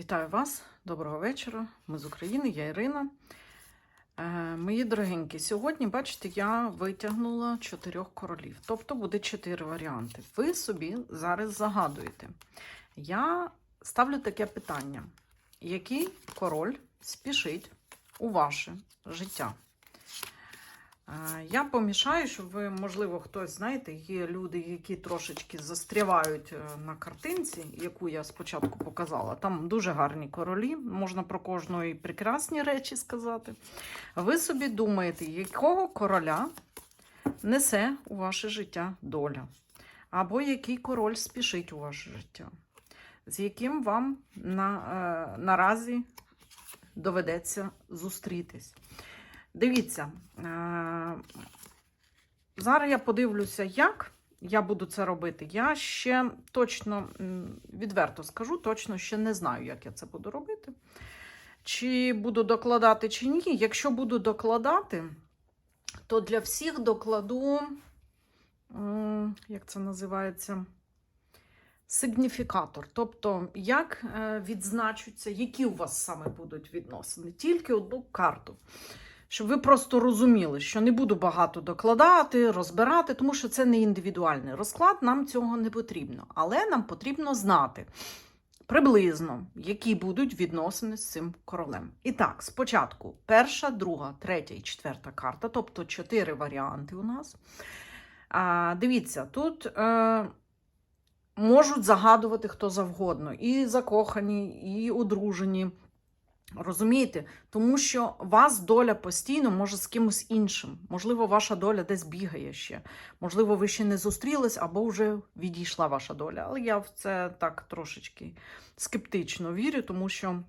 Вітаю вас, доброго вечора. Ми з України, я Ірина. Е, мої дорогенькі, сьогодні, бачите, я витягнула чотирьох королів. Тобто буде чотири варіанти. Ви собі зараз загадуєте. Я ставлю таке питання: який король спішить у ваше життя? Я помішаю, щоб ви, можливо, хтось, знаєте, є люди, які трошечки застрявають е, на картинці, яку я спочатку показала. Там дуже гарні королі, можна про кожного і прекрасні речі сказати. Ви собі думаєте, якого короля несе у ваше життя доля? Або який король спішить у ваше життя, з яким вам на, е, наразі доведеться зустрітись. Дивіться, е, зараз я подивлюся, як я буду це робити. Я ще точно, відверто скажу, точно ще не знаю, як я це буду робити. Чи буду докладати, чи ні. Якщо буду докладати, то для всіх докладу, як це називається? Сигніфікатор, тобто, як е, відзначуться, які у вас саме будуть відносини, тільки одну карту. Щоб ви просто розуміли, що не буду багато докладати, розбирати, тому що це не індивідуальний розклад, нам цього не потрібно. Але нам потрібно знати приблизно, які будуть відносини з цим королем. І так, спочатку перша, друга, третя і четверта карта, тобто чотири варіанти у нас. А, Дивіться, тут е, можуть загадувати хто завгодно, і закохані, і одружені. Розумієте? Тому що вас доля постійно може з кимось іншим. Можливо, ваша доля десь бігає ще. Можливо, ви ще не зустрілись або вже відійшла ваша доля. Але я в це так трошечки скептично вірю, тому що,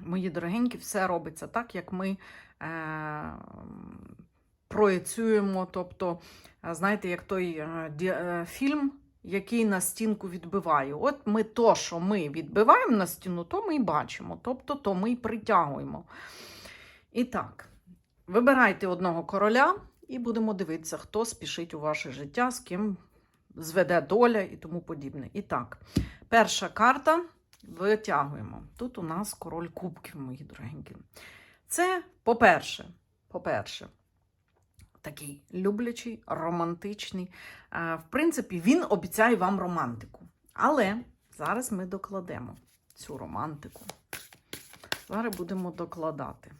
мої дорогенькі, все робиться так, як ми е- проєцюємо. Тобто, е, знаєте, як той е- е- фільм який на стінку відбиває. От ми то, що ми відбиваємо на стіну, то ми й бачимо, тобто то ми й притягуємо. І так, вибирайте одного короля і будемо дивитися, хто спішить у ваше життя, з ким зведе доля і тому подібне. І так, перша карта витягуємо. Тут у нас король кубків, мої дорогенькі. Це, по-перше, по-перше, такий люблячий, романтичний. Е, В принципі, він обіцяє вам романтику. Але зараз ми докладемо цю романтику. Зараз будемо докладати.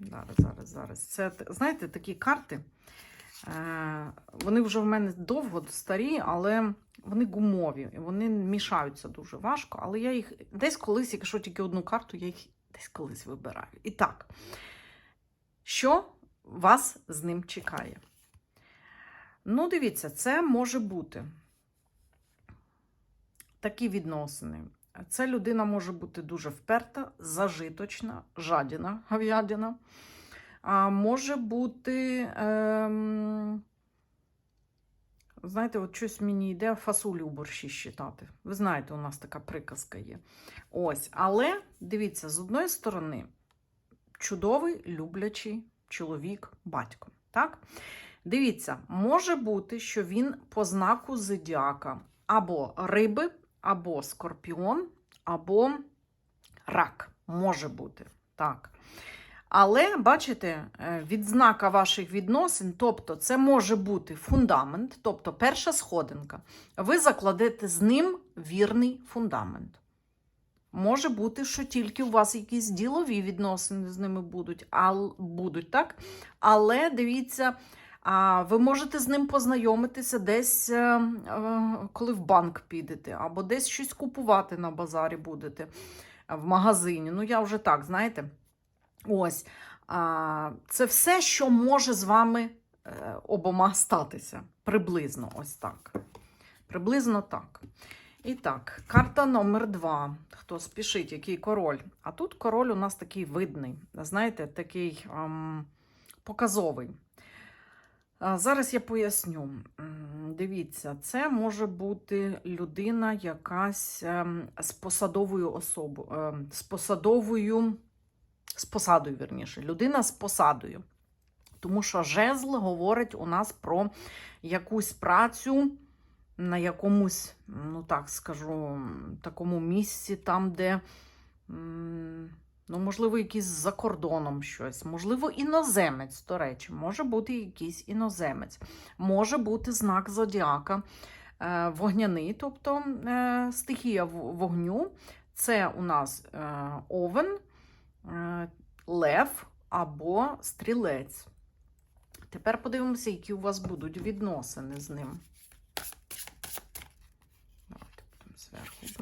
Зараз, зараз, зараз. Це, знаєте, такі карти. е, Вони вже в мене довго старі, але вони гумові. і Вони мішаються дуже важко. Але я їх десь колись, якщо тільки одну карту, я їх десь колись вибираю. І так, що вас з ним чекає? Ну, дивіться, це може бути такі відносини. Це людина може бути дуже вперта, зажиточна, жадіна, говядина. А може бути, ем, знаєте, от щось мені йде фасолю у борщі щитати. Ви знаєте, у нас така приказка є. Ось, але дивіться, з одної сторони, чудовий, люблячий чоловік, батько. Так? Дивіться, може бути, що він по знаку зодіака або риби, або скорпіон, або рак. Може бути. Так. Але, бачите, е, відзнака ваших відносин, тобто це може бути фундамент, тобто перша сходинка. Ви закладете з ним вірний фундамент. Може бути, що тільки у вас якісь ділові відносини з ними будуть, ал, будуть так? Але дивіться, а ви можете з ним познайомитися десь, е, е, коли в банк підете, або десь щось купувати на базарі будете е, в магазині. Ну, я вже так, знаєте. Ось. А, Це все, що може з вами обома статися. Приблизно ось так. Приблизно так. І так, карта номер два. Хто спішить, який король? А тут король у нас такий видний, знаєте, такий ем, показовий. Зараз я поясню. Дивіться, це може бути людина якась ем, з посадовою особою, ем, з посадовою, з посадою, вірніше, людина з посадою. Тому що жезл говорить у нас про якусь працю на якомусь, ну так скажу, такому місці, там, де ну, можливо, якийсь за кордоном щось, можливо, іноземець, до речі, може бути якийсь іноземець, може бути знак зодіака е, вогняний, тобто е, стихія вогню. Це у нас е, овен, лев або стрілець. Тепер подивимося, які у вас будуть відносини з ним.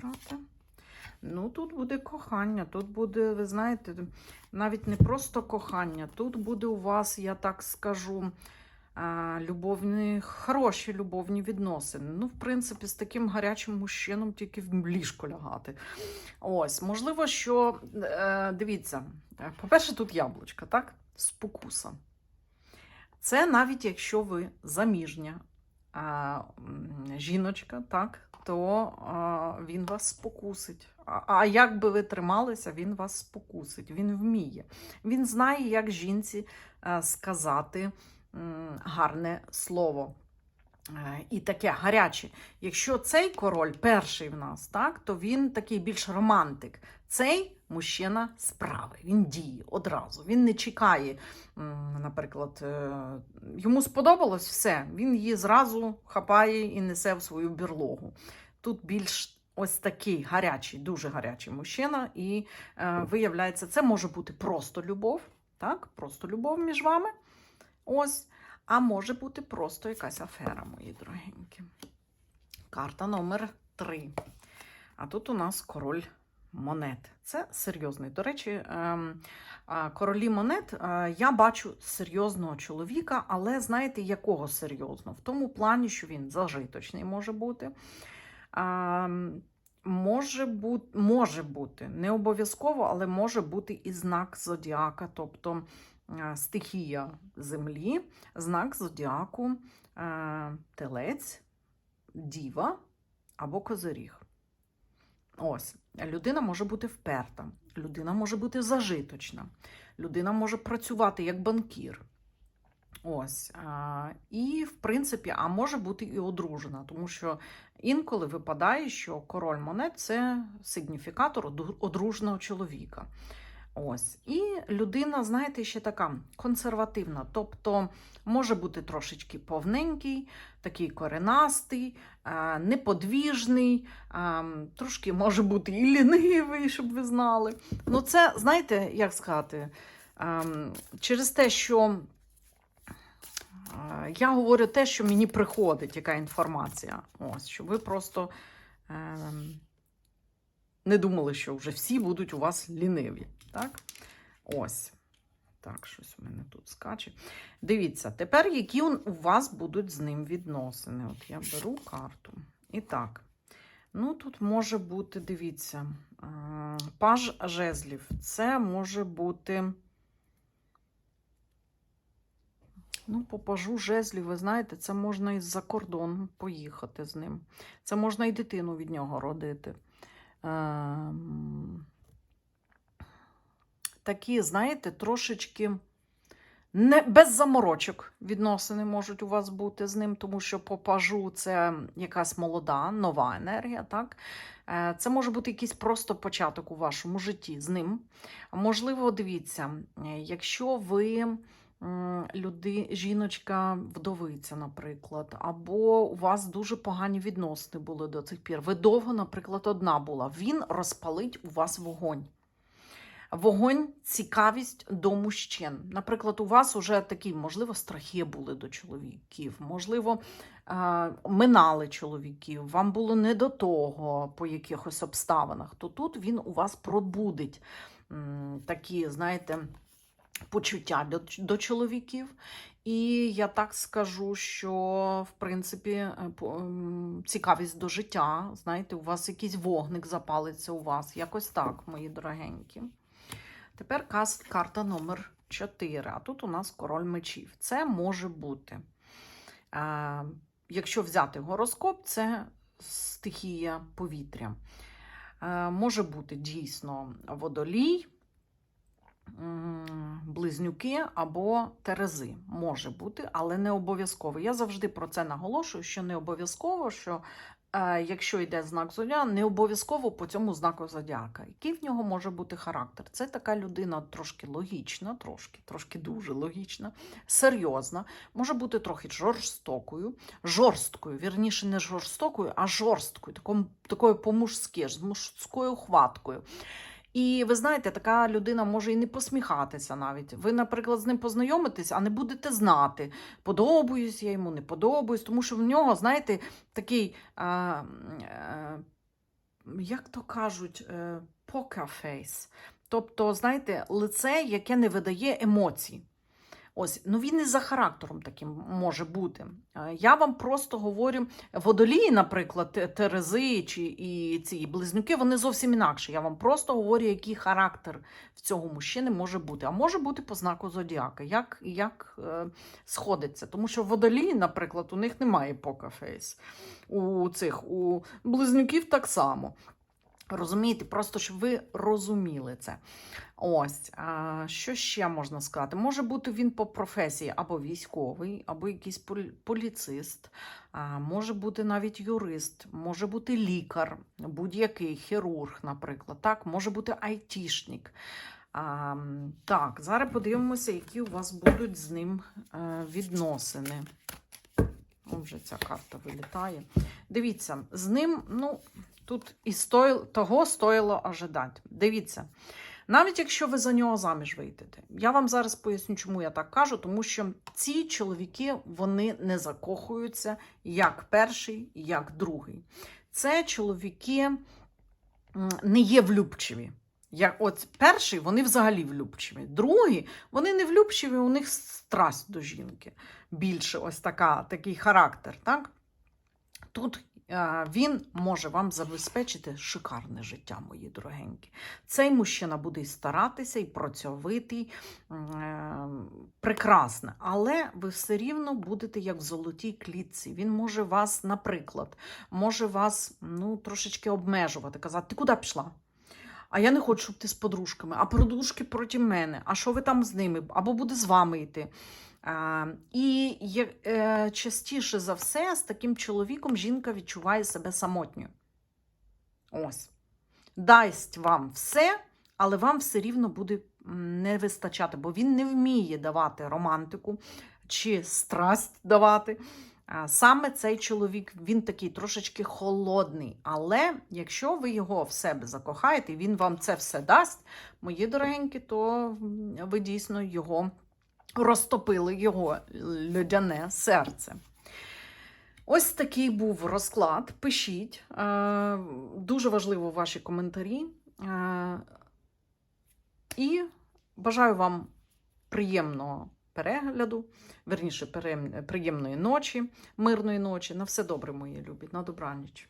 Брати. Ну, тут буде кохання, тут буде, ви знаєте, навіть не просто кохання, тут буде у вас, я так скажу, любовні, хороші любовні відносини. Ну, в принципі, з таким гарячим мужчином тільки в ліжко лягати. Ось, можливо, що, е, дивіться, е, по-перше, тут яблучка, так? Спокуса. Це навіть якщо ви заміжня жіночка, так, то а, він вас спокусить. А, а як би ви трималися, він вас спокусить. Він вміє. Він знає, як жінці е, сказати м, гарне слово. Е, І таке гаряче. Якщо цей король перший в нас, так, то він такий більш романтик. Цей мужчина справи, він діє одразу. Він не чекає, наприклад, е, йому сподобалось все, він її зразу хапає і несе в свою бірлогу. Тут більш ось такий гарячий, дуже гарячий мужчина, і е, виявляється, це може бути просто любов, так? Просто любов між вами. Ось. А може бути просто якась афера, мої дорогенькі. Карта номер 3. А тут у нас король монет. Це серйозний. До речі, ем, королі монет е, я бачу серйозного чоловіка, але знаєте, якого серйозного? В тому плані, що він зажиточний може бути. Ем, Може бути, може бути, не обов'язково, але може бути і знак зодіака, тобто стихія землі, знак зодіаку, е, телець, діва або козиріг. Ось, людина може бути вперта, людина може бути зажиточна, людина може працювати як банкір. Ось. І, в принципі, а може бути і одружена, тому що інколи випадає, що король монет це сигніфікатор одру- одруженого чоловіка. Ось. І людина, знаєте, ще така консервативна, тобто може бути трошечки повненький, такий коренастий, е, неподвіжний, е, трошки може бути і лінивий, щоб ви знали. Ну, це, знаєте, як сказати, ем, через те, що е, я говорю те, що мені приходить, яка інформація. Ось, щоб ви просто не думали, що вже всі будуть у вас ліниві. Так? Ось. Так, щось у мене тут скаче. Дивіться, тепер які у вас будуть з ним відносини. От я беру карту. І так. Ну, тут може бути, дивіться, паж жезлів. Це може бути. Ну, по пажу жезлів, ви знаєте, це можна і за кордон поїхати з ним. Це можна і дитину від нього родити. Такі, знаєте, трошечки не, без заморочок відносини можуть у вас бути з ним, тому що по пажу це якась молода, нова енергія. так? Е, Це може бути якийсь просто початок у вашому житті з ним. Можливо, дивіться, е, якщо ви люди, жіночка вдовиця, наприклад, або у вас дуже погані відносини були до цих пір. Ви довго, наприклад, одна була. Він розпалить у вас вогонь. Вогонь, цікавість до мужчин. Наприклад, у вас уже такі, можливо, страхи були до чоловіків, можливо, е, минали чоловіків, вам було не до того по якихось обставинах, то тут він у вас пробудить такі, знаєте, почуття до, чоловіків. І я так скажу, що в принципі е, цікавість до життя. Знаєте, у вас якийсь вогник запалиться у вас. Якось так, мої дорогенькі. Тепер карта номер 4. А тут у нас король мечів. Це може бути. Е, якщо взяти гороскоп, це стихія повітря. Е, може бути дійсно водолій, близнюки або терези. Може бути, але не обов'язково. Я завжди про це наголошую, що не обов'язково, що якщо йде знак зодіака, не обов'язково по цьому знаку зодіака. Який в нього може бути характер? Це така людина трошки логічна, трошки, трошки дуже логічна, серйозна, може бути трохи жорстокою, жорсткою, вірніше, не жорстокою, а жорсткою, такою, такою по-мужськи, з мужською хваткою. І ви знаєте, така людина може і не посміхатися навіть. Ви, наприклад, з ним познайомитесь, а не будете знати, подобаюсь я йому, не подобаюсь, тому що в нього, знаєте, такий, е, е, як то кажуть, е. Тобто, знаєте, лице, яке не видає емоцій. Ось, ну він і за характером таким може бути. Е, Я вам просто говорю, водолії, наприклад, терези чи і ці близнюки, вони зовсім інакші. Я вам просто говорю, який характер в цього мужчини може бути. А може бути по знаку зодіака, як, як е, сходиться. Тому що водолії, наприклад, у них немає покафейс. У цих у близнюків так само. Розумієте, просто щоб ви розуміли це. Ось, а, що ще можна сказати? Може бути він по професії або військовий, або якийсь поліцист, а, може бути навіть юрист, може бути лікар, будь-який хірург, наприклад. Так, може бути айтішник. А, так, зараз подивимося, які у вас будуть з ним е, відносини. О, Вже ця карта вилітає. Дивіться, з ним, ну, тут і стоїл, того стоїло ожидати. Дивіться. Навіть якщо ви за нього заміж вийдете, я вам зараз поясню, чому я так кажу, тому що ці чоловіки вони не закохуються як перший, як другий. Це чоловіки не є влюбчиві. Як от перший, вони взагалі влюбчиві. Другі, вони не влюбчиві, у них страсть до жінки. Більше ось така, такий характер. Так? Тут він може вам забезпечити шикарне життя, мої дорогенькі. Цей мужчина буде старатися, і працьовитий, е, прекрасно. Але ви все рівно будете як в золотій клітці. Він може вас, наприклад, може вас ну, трошечки обмежувати, казати, ти куди пішла? А я не хочу, щоб ти з подружками, а подружки проти мене. А що ви там з ними? Або буде з вами йти. І е, частіше за все з таким чоловіком жінка відчуває себе самотньою. Ось. Дасть вам все, але вам все рівно буде не вистачати, бо він не вміє давати романтику чи страсть давати. Саме цей чоловік, він такий трошечки холодний. Але якщо ви його в себе закохаєте, і він вам це все дасть, мої дорогенькі, то ви дійсно його розтопили, його льодяне серце. Ось такий був розклад. Пишіть. Е, Дуже важливо ваші коментарі. Е, І бажаю вам приємного перегляду, верніше, приємної ночі, мирної ночі. На все добре, мої любі. На добраніч.